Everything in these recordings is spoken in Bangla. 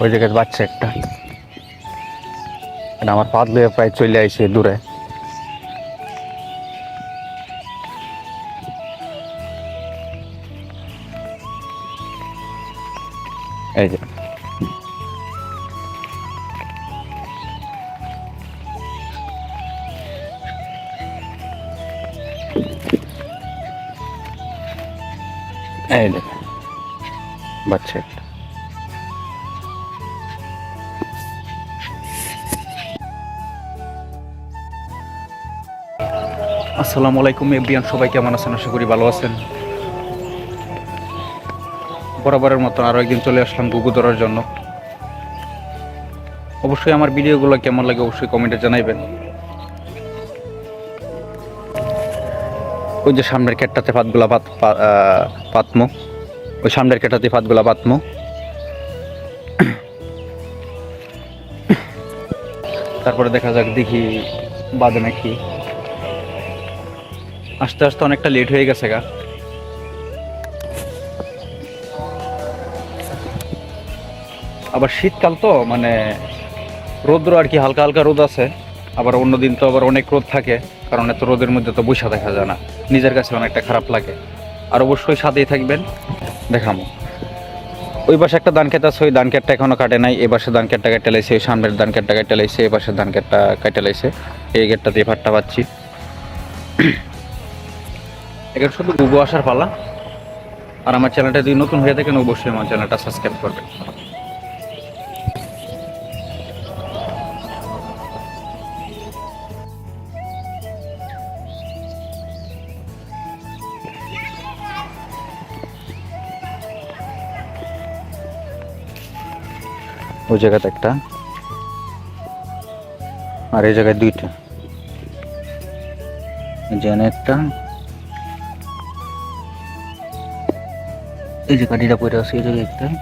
ওই জায়গায় বাচ্চা একটা। এটা আমার পাত প্রায় চলে আইছে দূরে। এই যে। এই যে। বাচ্চা একটা। আসসালামু আলাইকুম এভরিয়ান সবাই কেমন আছেন? আশা করি ভালো আছেন। বরাবরের মতো আরও একদিন চলে আসলাম গুগু ধরার জন্য। অবশ্যই আমার ভিডিওগুলো কেমন লাগে অবশ্যই কমেন্টে জানাইবেন। ওই যে সামনের কেটটাতে পাতগুলা পাত পাতমো। ওই সামনের কেটাতে পাতগুলা পাতমো। তারপরে দেখা যাক দেখি বাদে নাকি। আস্তে আস্তে অনেকটা লেট হয়ে গেছে গা। আবার শীতকাল তো মানে রোদ্র আর কি হালকা হালকা রোদ আছে। আবার অন্য দিন তো আবার অনেক রোদ থাকে, কারণ এত রোদের মধ্যে তো বৈশা দেখা যায় না। নিজের কাছে অনেকটা খারাপ লাগে। আর অবশ্যই সাথেই থাকবেন। দেখামো। ওই পাশে একটা ধান ক্ষেত আছে, ওই ধান ক্ষেতটা এখনও কাটে নাই। এ পাশে ধান ক্ষেতটা কেটে লাইছে, ওই সামনের ধান ক্ষেতটা কেটে লাইছে, এ পাশে ধান ক্ষেতটা কেটে লাইছে। এই গেটটা দিয়ে ভাতটা পাচ্ছি এখানে শুধু গুগো আসার পালা। আর আমার চ্যানেলটা যদি নতুন হয়ে থাকেন অবশ্যই আমার চ্যানেলটা সাবস্ক্রাইব করবেন ওই জায়গাতে একটা। আর এই জায়গায় দুইটা। জেনে একটা এই যে গাড়িটা পড়ে আছে জায়গায়।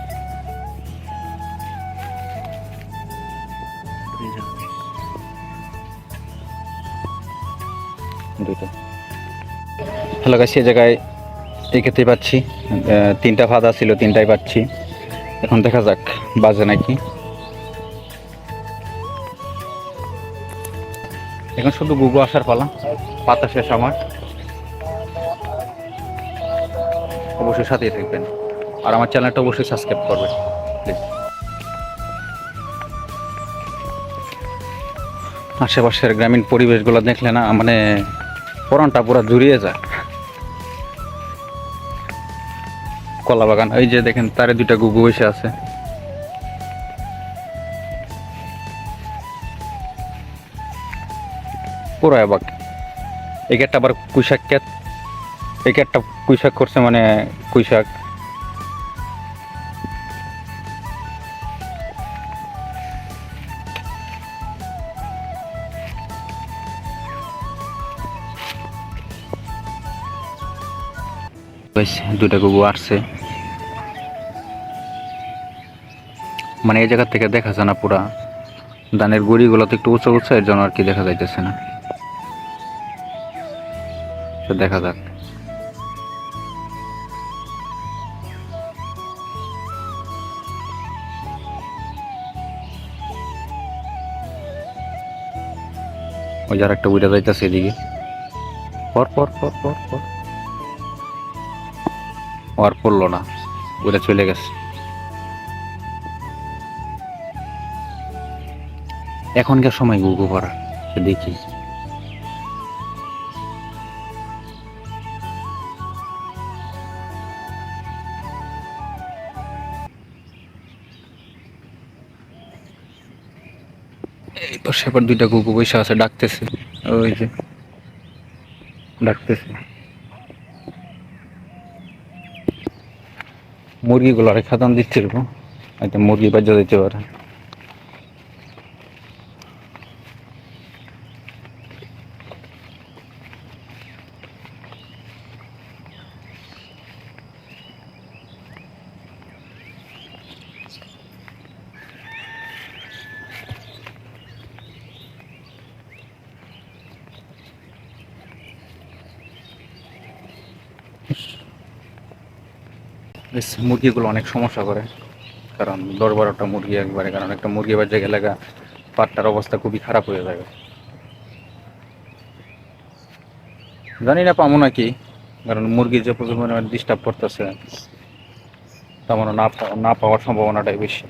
দুইটা হ্যালো গাছ এই জায়গায় এই ক্ষেত্রে পাচ্ছি তিনটা ফাদা ছিল, তিনটাই পাচ্ছি। এখন দেখা যাক, বাজে নাকি। এখন শুধু গুগু আসার পালা পাতা শেষ আমার অবশ্যই সাথেই থাকবেন। আর আমার চ্যানেলটা অবশ্যই সাবস্ক্রাইব করবেন প্লিজ আশেপাশের গ্রামীণ পরিবেশগুলো দেখলে না মানে পরানটা পুরো জুড়িয়ে যায়। কলা বাগান, এই যে দেখেন, তারে দুইটা গুগু বসে আছে। পুরো অবাক এই গেটটা আবার ক্ষেত এই একটা কুইশাক করছে মানে কুইশাক। দুটা গুগু আসছে। মানে এই জায়গা থেকে দেখা যায় না পুরা। ধানের গুড়িগুলো তো একটু উঁচু উঁচু, এর জন্য আর কি দেখা যাইতেছে না। দেখা যাক। ওই যার একটা উইটা যাইতেছে সেদিকে পর পর পর পর পর। আর পড়ল না ওটা চলে গেছে। এখনকার সময় গুগু করা দেখি। এই পাশে আবার দুইটা কুকু বসে আছে, ডাকতেছে। ওই যে, ডাকতেছে। মুরগিগুলো আরেক খাদান দিচ্ছে এরকম। হয়তো মুরগি বাজা দিতে পারে। মুরগিগুলো অনেক সমস্যা করে। কারণ দশ বারোটা মুরগি একবারে, কারণ একটা মুরগি বাজে গেলে পাটটার অবস্থা খুবই খারাপ হয়ে যাবে। জানি না পাবো নাকি? কারণ মুরগি যে প্রচুর পরিমাণে ডিস্টার্ব করতেছে তেমন না না পাওয়ার সম্ভাবনাটাই বেশি।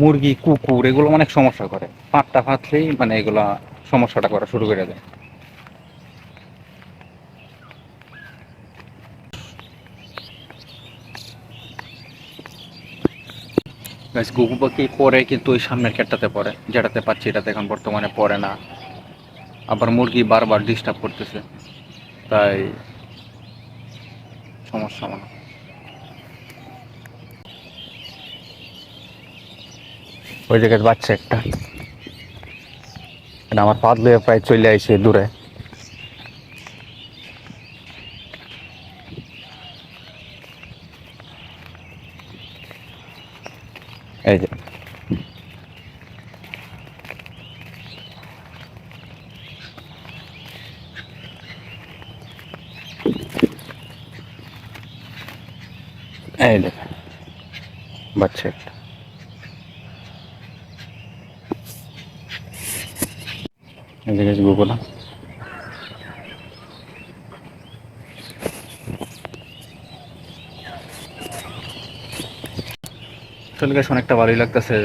মুরগি, কুকুর, এগুলো অনেক সমস্যা করে। পাটটা ফাটলেই মানে এগুলা সমস্যাটা করা শুরু করে দেয়। গাছ গুগু পাখি পরে কিন্তু ওই সামনের ক্ষেতটাতে পড়ে। যেটাতে পাচ্ছি, এটাতে এখন বর্তমানে পড়ে না। আবার মুরগি বারবার ডিস্টার্ব করতেছে। তাই সমস্যা মানে ওই জায়গায় বাচ্চা একটা। এটা আমার পাত প্রায় চলে আইছে দূরে। এই যে। এই দেখ বাচ্চা একটা। এই যে আসলে গেছে অনেকটা ভালোই লাগতেছে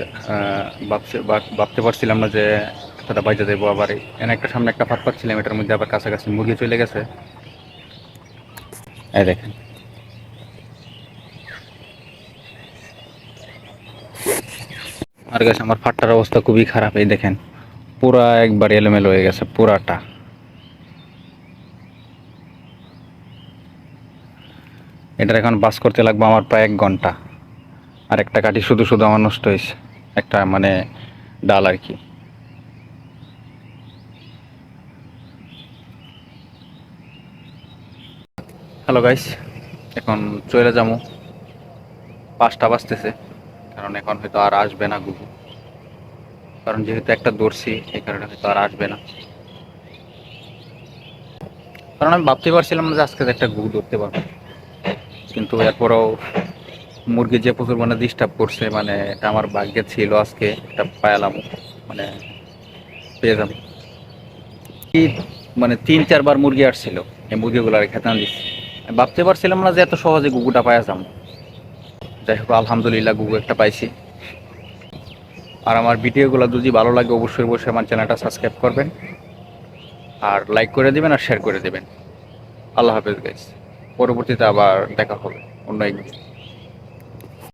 ভাবছে ভাবতে পারছিলাম না যে এতটা বাইজে দেবো আবার। এনে একটা সামনে একটা ফাট পাচ্ছিলাম এটার মধ্যে আবার কাছাকাছি মুরগি চলে গেছে। এই দেখেন। আর গেছে আমার ফাটটার অবস্থা খুবই খারাপ এই দেখেন। পুরা একবার এলোমেলো হয়ে গেছে পুরাটা। এটার এখন বাস করতে লাগবে আমার প্রায় এক ঘণ্টা। আর একটা কাঠি শুধু শুধু আমার নষ্ট হয়েছে। একটা মানে ডাল আর কি। হ্যালো গাইস এখন চলে যাব। পাঁচটা বাজতেছে কারণ এখন হয়তো আর আসবে না গুগু কারণ যেহেতু একটা দর্শি এই কারণে হয়তো আর আসবে না। কারণ আমি ভাবতে পারছিলাম না যে আজকে একটা গুগু ধরতে পারব। কিন্তু এরপরেও মুরগি যে প্রচুর মানে ডিস্টার্ব করছে মানে এটা আমার ভাগ্যে ছিল আজকে, এটা পায়ালাম মানে পেয়ে যাব। মানে তিন, চারবার মুরগি আসছিল, এই মুরগিগুলো আর খেতে দিচ্ছি ভাবতে পারছিলাম না যে এত সহজে গুগুটা পাওয়া যাব যাই হোক, আলহামদুলিল্লাহ গুগু একটা পাইছি। আর আমার ভিডিওগুলো যদি ভালো লাগে, অবশ্যই অবশ্যই আমার চ্যানেলটা সাবস্ক্রাইব করবেন। আর লাইক করে দেবেন আর শেয়ার করে দেবেন। আল্লাহ হাফেজ গাইস পরবর্তীতে আবার দেখা হবে। অন্য এক